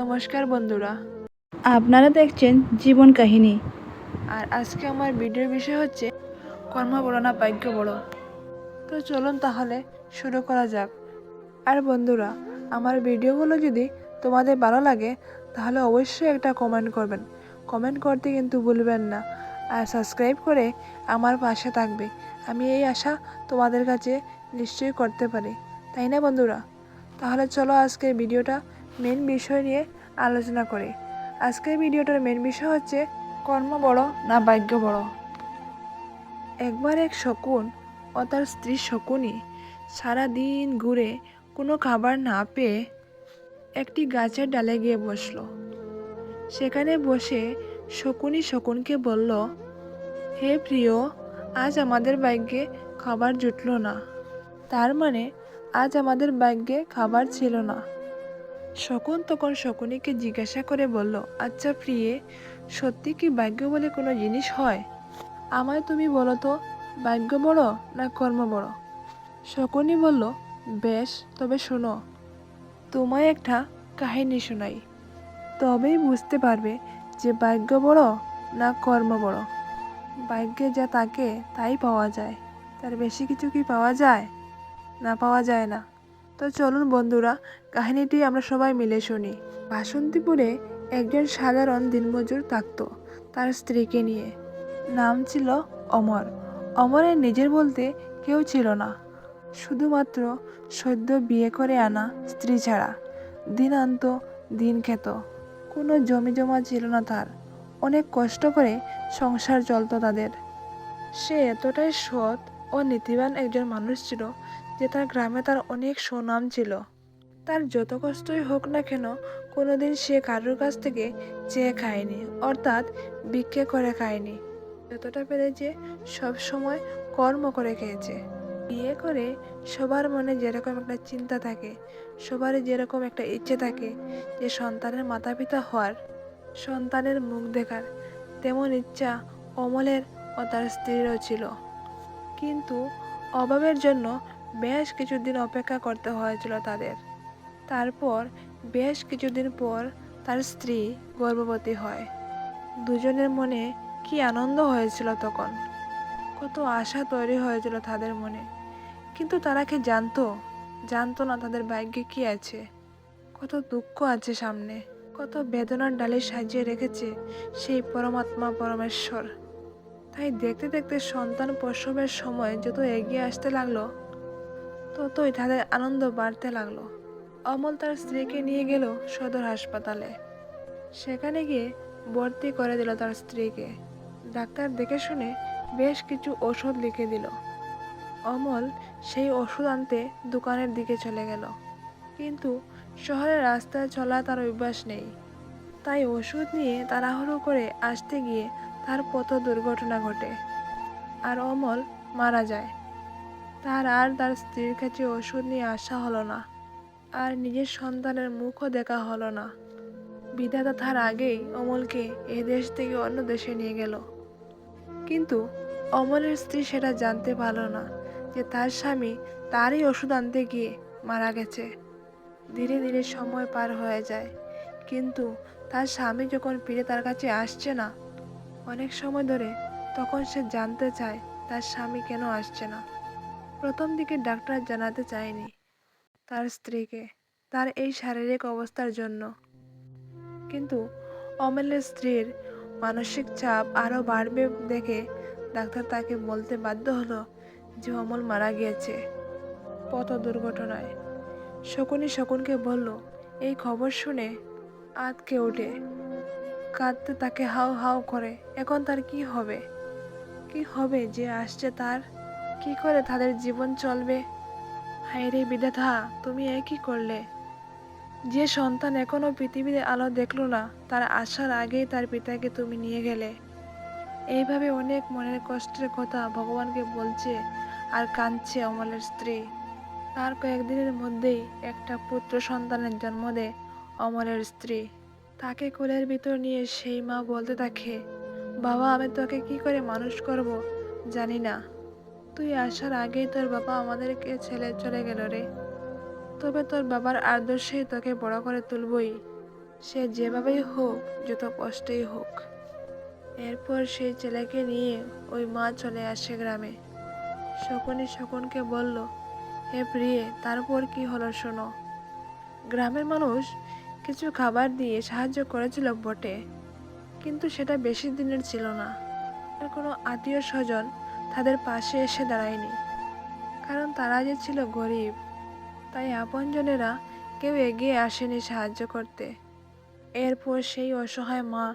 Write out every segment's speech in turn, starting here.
নমস্কার বন্ধুরা। আপনারা দেখছেন জীবন কাহিনী। আর আজকে আমার ভিডিওর বিষয় হচ্ছে কর্ম বড় না ভাগ্য বড়। তো চলুন তাহলে শুরু করা যাক। আর বন্ধুরা আমার ভিডিওগুলো যদি তোমাদের ভালো লাগে তাহলে অবশ্যই একটা কমেন্ট করবেন। কমেন্ট করতে কিন্তু ভুলবেন না। আর সাবস্ক্রাইব করে আমার পাশে থাকবে। আমি এই আশা তোমাদের কাছে নিশ্চয়ই করতে পারি। তাই না বন্ধুরা? তাহলে চলো আজকের ভিডিওটা মেন বিষয় নিয়ে আলোচনা করি। আজকের ভিডিওটার মেন বিষয় হচ্ছে কর্ম বড় না ভাগ্য বড়? একবার এক শকুন ও তার স্ত্রী শকুনি সারাদিন ঘুরে কোনো খাবার না পেয়ে একটি গাছের ডালে গিয়ে বসল। সেখানে বসে শকুনি শকুনকে বলল, হে প্রিয়, আজ আমাদের ভাগ্যে খাবার জুটল না। তার মানে আজ আমাদের ভাগ্যে খাবার ছিল না। শকুন তখন শকুনিকে জিজ্ঞাসা করে বলল আচ্ছা প্রিয়ে, সত্যি কি ভাগ্য বলে কোনো জিনিস হয়? আমায় তুমি বলো তো, ভাগ্য বড় না কর্ম বড়? শকুনি বলল, বেশ, তবে শোনো, তোমায় একটা কাহিনী শোনাই। তবেই বুঝতে পারবে যে ভাগ্য বড় না কর্ম বড়। ভাগ্যে যা তাকে তাই পাওয়া যায়। তার বেশি কিছু কি পাওয়া যায়? না পাওয়া যায় না। তো চলুন বন্ধুরা, কাহিনীটি আমরা সবাই মিলে শুনি। বাসন্তীপুরে একজন সাধারণ দিনমজুর থাকত তার স্ত্রীকে নিয়ে। নাম ছিল অমর। অমরের নিজের বলতে কেউ ছিল না। শুধুমাত্র সদ্য বিয়ে করে আনা স্ত্রী ছাড়া। দিন আনত, দিন খেত। কোনো জমি জমা ছিল না তার। অনেক কষ্ট করে সংসার চলতো তাদের। সে এতটাই সৎ ও নীতিবান একজন মানুষ ছিল যে তার গ্রামে তার অনেক সুনাম ছিল। তার যত কষ্টই হোক না কেন, কোনোদিন সে কারোর কাছ থেকে চেয়ে খায়নি, অর্থাৎ ভিক্ষে করে খায়নি। যতটা পেরেছে, সব সময় কর্ম করে খেয়েছে। বিয়ে করে সবার মনে যেরকম একটা চিন্তা থাকে সবারই যেরকম একটা ইচ্ছে থাকে যে সন্তানের মাতা পিতা হওয়ার, সন্তানের মুখ দেখার, তেমন ইচ্ছা অমলের ও তার স্ত্রীরও ছিল। কিন্তু অভাবের জন্য বেশ কিছুদিন অপেক্ষা করতে হয়েছিল তাদের। তারপর বেশ কিছুদিন পর তার স্ত্রী গর্ভবতী হয়। দুজনের মনে কি আনন্দ হয়েছিল তখন? কত আশা তৈরি হয়েছিল তাদের মনে। কিন্তু তারা কি জানতো? জানতো না তাদের ভাগ্যে কি আছে। কত দুঃখ আছে সামনে। কত বেদনার ডালে সাজিয়ে রেখেছে সেই পরমাত্মা পরমেশ্বর। তাই দেখতে দেখতে সন্তান প্রসবের সময় যত এগিয়ে আসতে লাগল ততই তাদের আনন্দ বাড়তে লাগল। অমল তার স্ত্রীকে নিয়ে গেল সদর হাসপাতালে। সেখানে গিয়ে ভর্তি করে দিল তার স্ত্রীকে। ডাক্তার দেখে শুনে বেশ কিছু ওষুধ লিখে দিল। অমল সেই ওষুধ আনতে দোকানের দিকে চলে গেল। কিন্তু শহরের রাস্তায় চলা তার অভ্যাস নেই। তাই ওষুধ নিয়ে তাড়াহুড়ো করে আসতে গিয়ে তার পথ দুর্ঘটনা ঘটে। আর অমল মারা যায়। তার আর তার স্ত্রীর কাছে ওষুধ নিয়ে আসা হলো না, আর নিজের সন্তানের মুখও দেখা হলো না। বিধাতা তার আগেই অমলকে এ দেশ থেকে অন্য দেশে নিয়ে গেল। কিন্তু অমলের স্ত্রী সেটা জানতে পারল না যে তার স্বামী তারই ওষুধ আনতে গিয়ে মারা গেছে। ধীরে ধীরে সময় পার হয়ে যায়, কিন্তু তার স্বামী যখন ফিরে তার কাছে আসছে না, অনেক সময় ধরে তখন সে জানতে চায় তার স্বামী কেন আসছে না। প্রথম দিকে ডাক্তার জানাতে চায়নি তার স্ত্রীকে, তার এই শারীরিক অবস্থার জন্য। কিন্তু অমলের স্ত্রীর মানসিক চাপ আরও বাড়বে দেখে ডাক্তার তাকে বলতে বাধ্য হলো যে অমল মারা গিয়েছে পথ দুর্ঘটনায় শকুনি শকুনকে বলল, এই খবর শুনে আতকে ওঠে। কাঁদতে তাকে হাউ হাউ করে। এখন তার কি হবে? কি হবে যে আসছে তার? কি করে তাদের জীবন চলবে? হায় রে বিধাতা, তুমি এ কি করলে। যে সন্তান এখনও পৃথিবীতে আলো দেখল না, তার আসার আগেই তার পিতাকে তুমি নিয়ে গেলে। এইভাবে অনেক মনের কষ্টের কথা ভগবানকে বলছে আর কাঁদছে অমলের স্ত্রী। তার কয়েকদিনের মধ্যেই একটা পুত্র সন্তানের জন্ম দেয় অমলের স্ত্রী। তাকে কোলের ভিতর নিয়ে সেই মা বলতে থাকে, বাবা, আমি তোকে কি করে মানুষ করব জানি না। তুই আসার আগেই তোর বাবা আমাদেরকে ছেলে চলে গেল রে। তবে তোর বাবার আদর্শেই তোকে বড় করে তুলবই। সে যেভাবেই হোক, যত কষ্টেই হোক। এরপর সেই ছেলেকে নিয়ে ওই মা চলে আসে গ্রামে। শকুনি শকুনকে বলল, হে প্রিয়ে, তারপর কি হলো শোনো। গ্রামের মানুষ কিছু খাবার দিয়ে সাহায্য করেছিল বটে, কিন্তু সেটা বেশি দিনের ছিল না। কোনো আত্মীয় স্বজন তাদের পাশে এসে দাঁড়ায়নি। কারণ তারা যে ছিল গরিব, তাই আপনজনেরা কেউ এগিয়ে আসেনি সাহায্য করতে। এরপর সেই অসহায় মা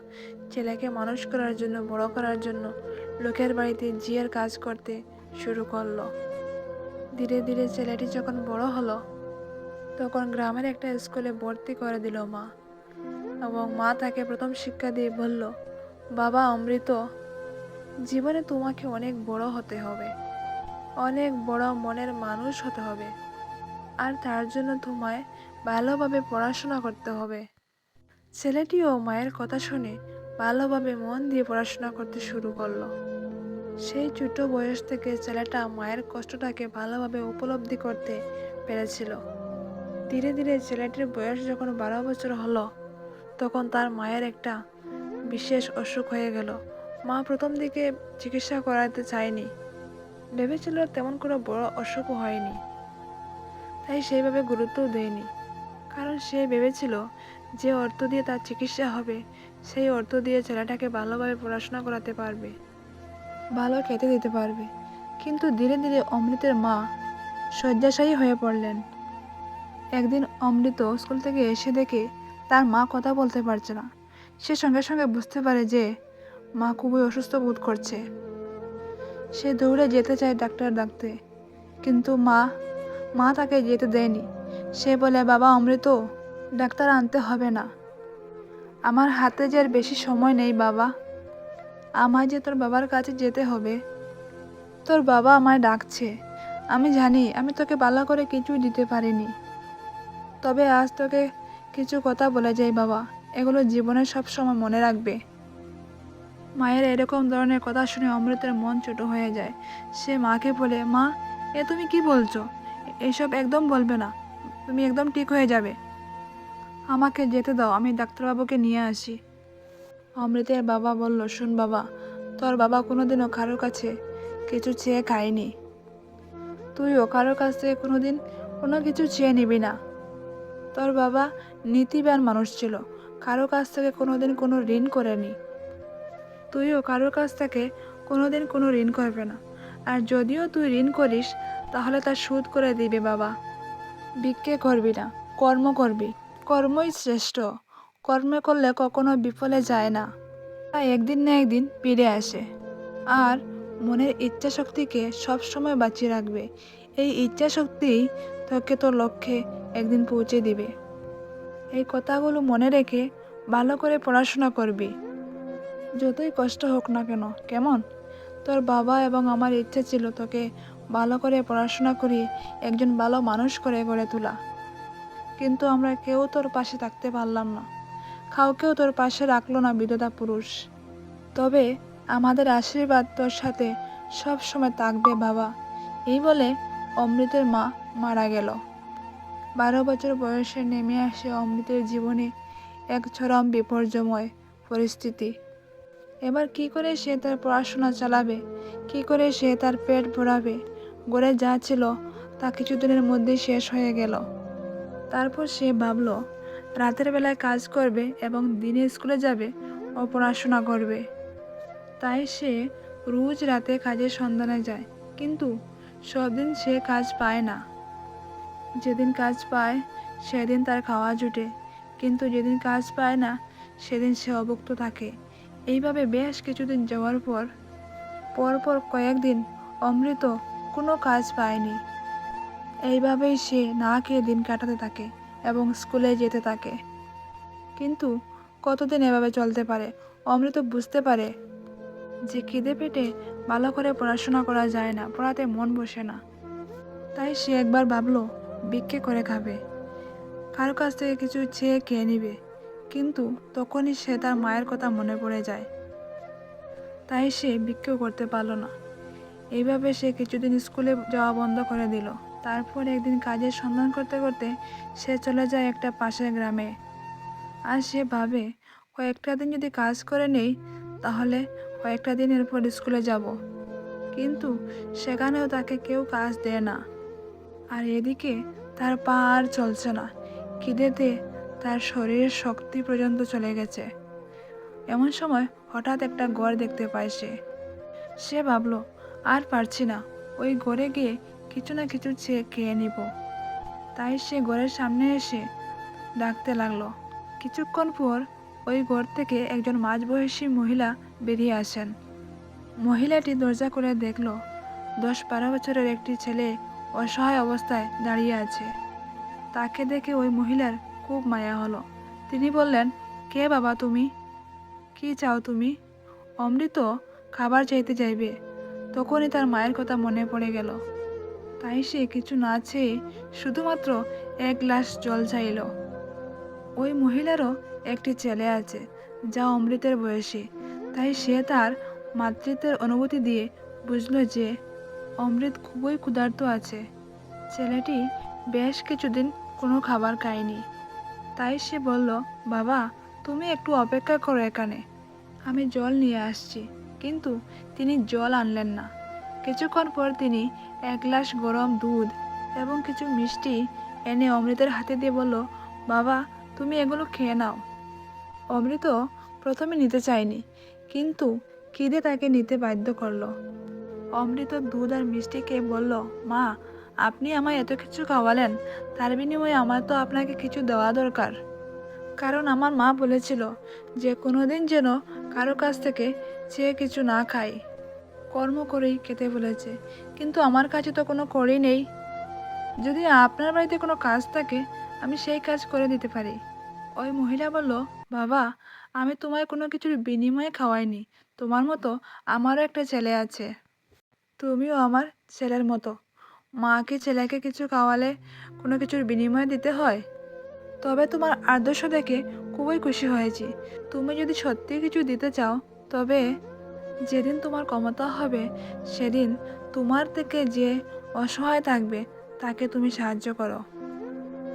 ছেলেকে মানুষ করার জন্য, বড় করার জন্য লোকের বাড়িতে জিয়ের কাজ করতে শুরু করল। ধীরে ধীরে ছেলেটি যখন বড় হলো, তখন গ্রামের একটা স্কুলে ভর্তি করে দিল মা। এবং মা তাকে প্রথম শিক্ষা দিয়ে বলল, বাবা, অমৃত জীবনে তোমাকে অনেক বড় হতে হবে। অনেক বড় মনের মানুষ হতে হবে। আর তার জন্য তোমায় ভালোভাবে পড়াশোনা করতে হবে। ছেলেটিও মায়ের কথা শুনে ভালোভাবে মন দিয়ে পড়াশোনা করতে শুরু করল। সেই ছোট বয়স থেকে ছেলেটা মায়ের কষ্টটাকে ভালোভাবে উপলব্ধি করতে পেরেছিল। ধীরে ধীরে ছেলেটির বয়স যখন বারো বছর হলো, তখন তার মায়ের একটা বিশেষ অসুখ হয়ে গেল। মা প্রথম দিকে চিকিৎসা করাতে চায়নি। ভেবেছিল তেমন কোনো বড় অসুখও হয়নি। তাই সেইভাবে গুরুত্বও দেয়নি। কারণ সে ভেবেছিল যে অর্থ দিয়ে তার চিকিৎসা হবে, সেই অর্থ দিয়ে ছেলেটাকে ভালোভাবে পড়াশোনা করাতে পারবে, ভালো খেতে দিতে পারবে। কিন্তু ধীরে ধীরে অমৃতের মা শয্যাশায়ী হয়ে পড়লেন। একদিন অমৃত স্কুল থেকে এসে দেখে তার মা কথা বলতে পারছে না। সে সঙ্গে সঙ্গে বুঝতে পারে যে মা খুবই অসুস্থ বোধ করছে। সে দৌড়ে যেতে চায় ডাক্তার ডাকতে, কিন্তু মা মা তাকে যেতে দেয়নি। সে বলে, বাবা, অমৃত, ডাক্তার আনতে হবে না। আমার হাতে যে আর বেশি সময় নেই, বাবা। আমায় যে তোর বাবার কাছে যেতে হবে, তোর বাবা আমায় ডাকছে। আমি জানি, আমি তোকে ভালো করে কিছুই দিতে পারিনি। তবে আজ তোকে কিছু কথা বলে যাই, বাবা। এগুলো জীবনে সব সময় মনে রাখবে। মায়ের এরকম ধরনের কথা শুনে অমৃতের মন ছোট হয়ে যায়। সে মাকে বলে, মা, এ তুমি কি বলছো? এসব একদম বলবে না। তুমি একদম ঠিক হয়ে যাবে। আমাকে যেতে দাও, আমি ডাক্তারবাবুকে নিয়ে আসি। অমৃতের বাবা বলল, শোন বাবা, তোর বাবা কোনোদিনও কারোর কাছে কিছু চেয়ে খায়নি। তুইও কারোর কাছ থেকে কোনোদিন কোনো কিছু চেয়ে নিবি না। তোর বাবা নীতিবান মানুষ ছিল। কারও কাছ থেকে কোনোদিন কোনো ঋণ করেনি। তুইও কারোর কাছ থেকে কোনোদিন কোনো ঋণ করবে না। আর যদিও তুই ঋণ করিস, তাহলে তার সুদ করে দিবে বাবা। বিক্রে করবি না, কর্ম করবি। কর্মই শ্রেষ্ঠ। কর্ম করলে কখনো বিফলে যায় না। তাই একদিন না একদিন ফিরে আসে। আর মনের ইচ্ছা শক্তিকে সবসময় বাঁচিয়ে রাখবে। এই ইচ্ছা শক্তি তোকে তোর লক্ষ্যে একদিন পৌঁছে দিবে। এই কথাগুলো মনে রেখে ভালো করে পড়াশোনা করবি। যতই কষ্ট হোক না কেন, কেমন? তোর বাবা এবং আমার ইচ্ছে ছিল তোকে ভালো করে পড়াশোনা করিয়ে একজন ভালো মানুষ করে গড়ে তোলা। কিন্তু আমরা কেউ তোর পাশে থাকতে পারলাম না। কাউকেও তোর পাশে রাখল না বিধতা পুরুষ। তবে আমাদের আশীর্বাদ তোর সাথে সব সময় থাকবে বাবা। এই বলে অমৃতের মা মারা গেল। বারো বছর বয়সে নেমে আসে অমৃতের জীবনে এক চরম বিপর্যময় পরিস্থিতি। এবার কি করে সে তার পড়াশোনা চালাবে? কি করে সে তার পেট ভরাবে? গড়ে যা ছিল তা কিছুদিনের মধ্যেই শেষ হয়ে গেল। তারপর সে ভাবলো, রাতের বেলায় কাজ করবে এবং দিনে স্কুলে যাবে ও পড়াশোনা করবে। তাই সে রোজ রাতে কাজের সন্ধানে যায়, কিন্তু সব দিন সে কাজ পায় না। যেদিন কাজ পায়, সেদিন তার খাওয়া জুটে, কিন্তু যেদিন কাজ পায় না, সেদিন সে অভুক্ত থাকে। এইভাবে বেশ কিছুদিন যাওয়ার পর, পরপর কয়েকদিন অমৃত কোনো কাজ পায়নি। এইভাবেই সে না খেয়ে দিন কাটাতে থাকে এবং স্কুলে যেতে থাকে। কিন্তু কতদিন এভাবে চলতে পারে, অমৃত বুঝতে পারে যে খিদে পেটে ভালো করে পড়াশোনা করা যায় না, পড়াতে মন বসে না। তাই সে একবার ভাবলো, ভিক্ষে করে খাবে। কারও কাছ থেকে কিছু চেয়ে খেয়ে নিবে। কিন্তু তখনই সে তার মায়ের কথা মনে পড়ে যায়। তাই সে বিক্ষোভ করতে পারল না। এইভাবে সে কিছুদিন স্কুলে যাওয়া বন্ধ করে দিল। তারপর একদিন কাজের সন্ধান করতে করতে সে চলে যায় একটা পাশের গ্রামে। আর সে ভাবে, কয়েকটা দিন যদি কাজ করে নেই, তাহলে কয়েকটা দিনের পর স্কুলে যাব। কিন্তু সেখানেও তাকে কেউ কাজ দেয় না। আর এদিকে তার পা আর চলছে না। খিদেতে তার শরীরের শক্তি পর্যন্ত চলে গেছে। এমন সময় হঠাৎ একটা ঘর দেখতে পায় সে। সে ভাবলো, আর পারছি না। ওই ঘরে গিয়ে কিছু না কিছু চেয়ে খেয়ে নিব। তাই সে ঘরের সামনে এসে ডাকতে লাগল। কিছুক্ষণ পর ওই ঘর থেকে একজন মাঝবয়সী মহিলা বেরিয়ে আসেন। মহিলাটি দরজা করে দেখল, দশ বারো বছরের একটি ছেলে অসহায় অবস্থায় দাঁড়িয়ে আছে। তাকে দেখে ওই মহিলার খুব মায়া হলো। তিনি বললেন, কে বাবা তুমি? কি চাও তুমি? অমৃত খাবার চাইতে যাইবে। তখনই তার মায়ের কথা মনে পড়ে গেল। তাই সে কিছু না চেয়ে শুধুমাত্র এক গ্লাস জল চাইল। ওই মহিলারও একটি ছেলে আছে, যা অমৃতের বয়সী। তাই সে তার মাতৃত্বের অনুভূতি দিয়ে বুঝল যে অমৃত খুবই ক্ষুধার্ত আছে। ছেলেটি বেশ কিছুদিন কোনো খাবার খায়নি। তাই সে বলল, বাবা, তুমি একটু অপেক্ষা করো এখানে। আমি জল নিয়ে আসছি। কিন্তু তিনি জল আনলেন না। কিছুক্ষণ পর তিনি এক গ্লাস গরম দুধ এবং কিছু মিষ্টি এনে অমৃতের হাতে দিয়ে বলল, বাবা, তুমি এগুলো খেয়ে নাও। অমৃত প্রথমে নিতে চায়নি, কিন্তু খিদে তাকে নিতে বাধ্য করল। অমৃত দুধ আর মিষ্টি খেয়ে বলল, মা আপনি আমায় এত কিছু খাওয়ালেন, তার বিনিময়ে আমার তো আপনাকে কিছু দেওয়া দরকার। কারণ আমার মা বলেছিল যে কোনো দিন যেন কারও কাছ থেকে চেয়ে কিছু না খাই। কর্ম করেই খেতে বলেছে, কিন্তু আমার কাছে তো কোনো করি নেই। যদি আপনার বাড়িতে কোনো কাজ থাকে, আমি সেই কাজ করে দিতে পারি। ওই মহিলা বলল, বাবা, আমি তোমায় কোনো কিছুর বিনিময়ে খাওয়াইনি। তোমার মতো আমারও একটা ছেলে আছে। তুমিও আমার ছেলের মতো। মাকে ছেলেকে কিছু খাওয়ালে কোনো কিছুর বিনিময়ে দিতে হয়? তবে তোমার আদর্শ দেখে খুবই খুশি হয়েছি। তুমি যদি সত্যি কিছু দিতে চাও, তবে যেদিন তোমার ক্ষমতা হবে, সেদিন তোমার থেকে যে অসহায় থাকবে, তাকে তুমি সাহায্য করো।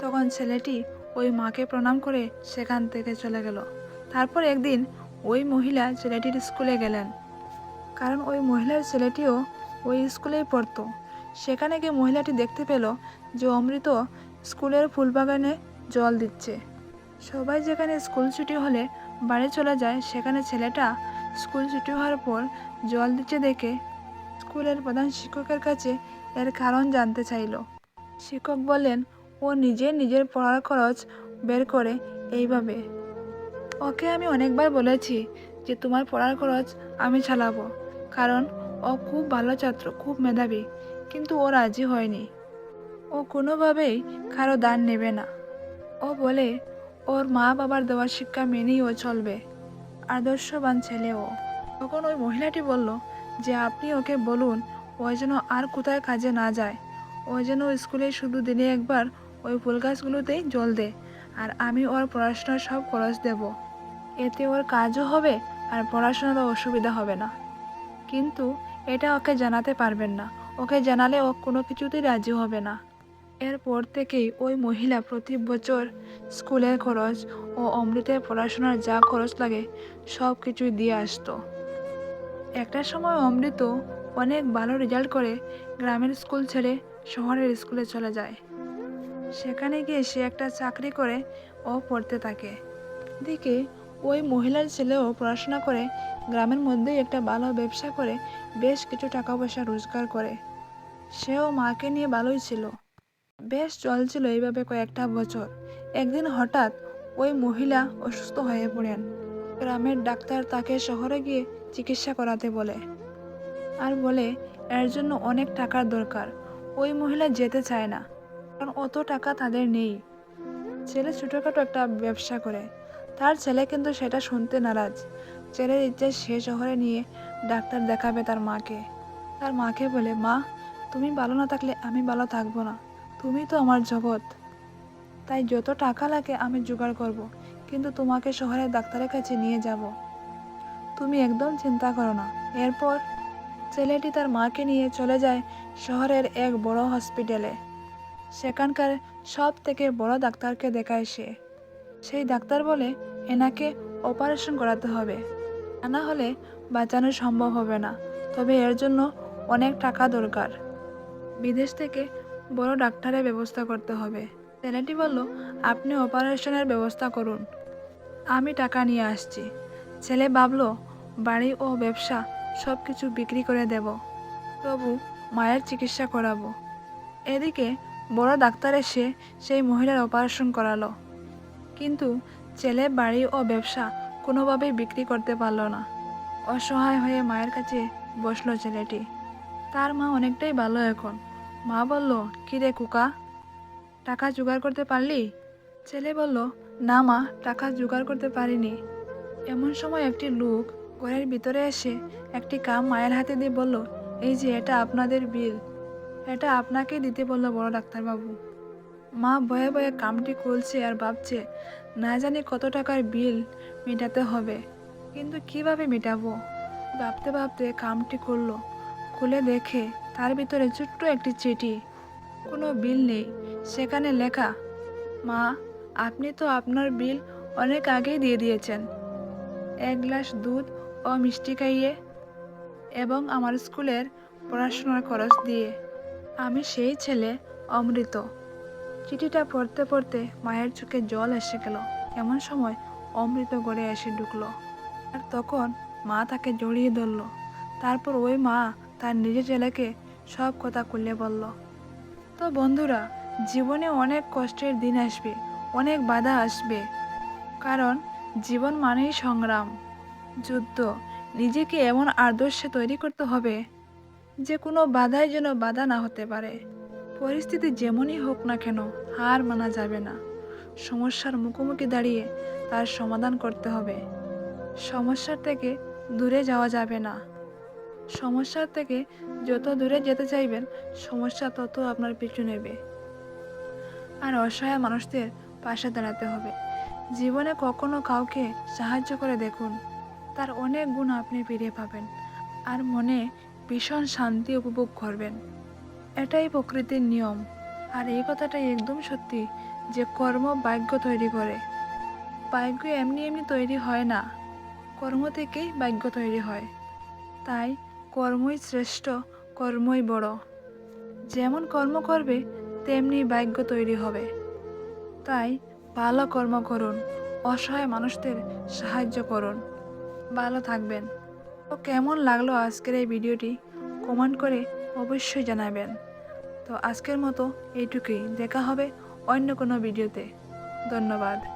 তখন ছেলেটি ওই মাকে প্রণাম করে সেখান থেকে চলে গেল। তারপর একদিন ওই মহিলা ছেলেটির স্কুলে গেলেন। কারণ ওই মহিলার ছেলেটিও ওই স্কুলেই পড়তো। সেখানে গিয়ে মহিলাটি দেখতে পেল যে অমৃত স্কুলের ফুলবাগানে জল দিচ্ছে। সবাই যেখানে স্কুল ছুটি হলে বাড়ি চলে যায়, সেখানে ছেলেটা স্কুল ছুটি হওয়ার পর জল দিচ্ছে দেখে স্কুলের প্রধান শিক্ষকের কাছে এর কারণ জানতে চাইল। শিক্ষক বলেন ও নিজে নিজের পড়ার খরচ বের করে এইভাবে। ওকে আমি অনেকবার বলেছি যে তোমার পড়ার খরচ আমি চালাবো কারণ ও খুব ভালো ছাত্র, খুব মেধাবী। কিন্তু ও রাজি হয়নি। ও কোনোভাবেই কারও দান নেবে না। ও বলে, ওর মা বাবার দেওয়ার শিক্ষা মেনেই ও চলবে। আদর্শবান ছেলে ও। তখন ওই মহিলাটি বলল, যে আপনি ওকে বলুন, ও যেন আর কোথায় কাজে না যায়। ও যেন স্কুলে শুধু দিনে একবার ওই ফুল গাছগুলোতেই জল দেয় আর আমি ওর পড়াশোনার সব খরচ দেব। এতে ওর কাজও হবে আর পড়াশোনারও অসুবিধা হবে না। কিন্তু এটা ওকে জানাতে পারবেন না। ওকে জানালে ও কোনো কিছুতেই রাজি হবে না। এরপর থেকেই ওই মহিলা প্রতি বছর স্কুলের খরচ ও অমৃতের পড়াশোনার যা খরচ লাগে সব কিছুই দিয়ে আসতো। একটা সময় অমৃত অনেক ভালো রেজাল্ট করে গ্রামের স্কুল ছেড়ে শহরের স্কুলে চলে যায়। সেখানে গিয়ে সে একটা চাকরি করে ও পড়তে থাকে। দিকে ওই মহিলার ছেলেও পড়াশোনা করে, গ্রামের মধ্যেই একটা ভালো ব্যবসা করে, বেশ কিছু টাকা পয়সা রোজগার করে। সেও মাকে নিয়ে ভালোই ছিল। বেশ চলছিল এইভাবে কয়েকটা বছর। একদিন হঠাৎ ওই মহিলা অসুস্থ হয়ে পড়েন। গ্রামের ডাক্তার তাকে শহরে গিয়ে চিকিৎসা করাতে বলে। আর বলে, এর জন্য অনেক টাকার দরকার। ওই মহিলা যেতে চায় না। কারণ অত টাকা তাদের নেই। ছেলে ছোটোখাটো একটা ব্যবসা করে। তার ছেলে কিন্তু সেটা শুনতে নারাজ। ছেলের ইচ্ছে সে শহরে নিয়ে ডাক্তার দেখাবে তার মাকে। তার মাকে বলে, মা, তুমি ভালো না থাকলে আমি ভালো থাকব না। তুমি তো আমার জগৎ। তাই যত টাকা লাগে আমি জোগাড় করব। কিন্তু তোমাকে শহরের ডাক্তারের কাছে নিয়ে যাব। তুমি একদম চিন্তা করো না। এরপর ছেলেটি তার মাকে নিয়ে চলে যায় শহরের এক বড় হসপিটালে সেখানকার সব থেকে বড় ডাক্তারকে দেখায় সে। সেই ডাক্তার বলে এনাকে অপারেশন করাতে হবে। তা না হলে বাঁচানো সম্ভব হবে না, তবে এর জন্য অনেক টাকা দরকার। বিদেশ থেকে বড় ডাক্তারের ব্যবস্থা করতে হবে। ছেলেটি বলল, আপনি অপারেশনের ব্যবস্থা করুন। আমি টাকা নিয়ে আসছি। ছেলে ভাবলো, বাড়ি ও ব্যবসা সব কিছু বিক্রি করে দেব। তবু মায়ের চিকিৎসা করাবো। এদিকে বড় ডাক্তার এসে সেই মহিলার অপারেশন করালো। কিন্তু ছেলে, বাড়ি ও ব্যবসা কোনোভাবেই বিক্রি করতে পারল না। অসহায় হয়ে মায়ের কাছে বসল ছেলেটি। তার মা অনেকটাই ভালো এখন। মা বলল, কি রে কুকা, টাকা জোগাড় করতে পারলি? ছেলে বলল, না মা, টাকা জোগাড় করতে পারিনি। এমন সময় একটি লোক ঘরের ভিতরে এসে একটি কাম মায়ের হাতে দিয়ে বলল, এই যে, এটা আপনাদের বিল। এটা আপনাকে দিতে বলল বড় ডাক্তারবাবু। মা ভয়ে ভয়ে কামটি খুলছে আর ভাবছে, না জানি কত টাকার বিল মেটাতে হবে, কিন্তু কীভাবে মেটাবো? ভাবতে ভাবতে কামটি করল খুলে দেখে তার ভিতরে ছোট্ট একটি চিঠি। কোনো বিল নেই, সেখানে লেখা, মা, আপনি তো আপনার বিল অনেক আগেই দিয়ে দিয়েছেন। এক গ্লাস দুধ ও মিষ্টি খাইয়ে এবং আমার স্কুলের পড়াশোনার খরচ দিয়ে। আমি সেই ছেলে অমৃত। চিঠিটা পড়তে পড়তে মায়ের চোখে জল এসে গেল। এমন সময় অমৃত গড়ে এসে ঢুকলো। আর তখন মা তাকে জড়িয়ে ধরল। তারপর ওই মা তার নিজের ছেলেকে সব কথা খুলে বলল, তো বন্ধুরা, জীবনে অনেক কষ্টের দিন আসবে, অনেক বাধা আসবে। কারণ জীবন মানেই সংগ্রাম। যুদ্ধ, নিজেকে এমন আদর্শে তৈরি করতে হবে যে কোনো বাধাই যেন বাধা না হতে পারে। পরিস্থিতি যেমনই হোক না কেন হার মানা যাবে না। সমস্যার মুখোমুখি দাঁড়িয়ে তার সমাধান করতে হবে। সমস্যার থেকে দূরে যাওয়া যাবে না। সমস্যার থেকে যত দূরে যেতে চাইবেন, সমস্যা তত আপনার পিছু নেবে। আর অসহায় মানুষদের পাশে দাঁড়াতে হবে। জীবনে কখনো কাউকে সাহায্য করে দেখুন। তার অনেক গুণ আপনি ফিরে পাবেন। আর মনে ভীষণ শান্তি উপভোগ করবেন। এটাই প্রকৃতির নিয়ম। আর এই কথাটাই একদম সত্যি যে কর্ম ভাগ্য তৈরি করে। ভাগ্য এমনি এমনি তৈরি হয় না। কর্ম থেকেই ভাগ্য তৈরি হয়। তাই কর্মই শ্রেষ্ঠ, কর্মই বড়। যেমন কর্ম করবে, তেমনি ভাগ্য তৈরি হবে। তাই ভালো কর্ম করুন, অসহায় মানুষদের সাহায্য করুন। ভালো থাকবেন। তো কেমন লাগল আজকের এই ভিডিওটি? কমেন্ট করে অবশ্যই জানাবেন। তো আজকের মতো এইটুকুই। দেখা হবে অন্য কোনো ভিডিওতে। ধন্যবাদ।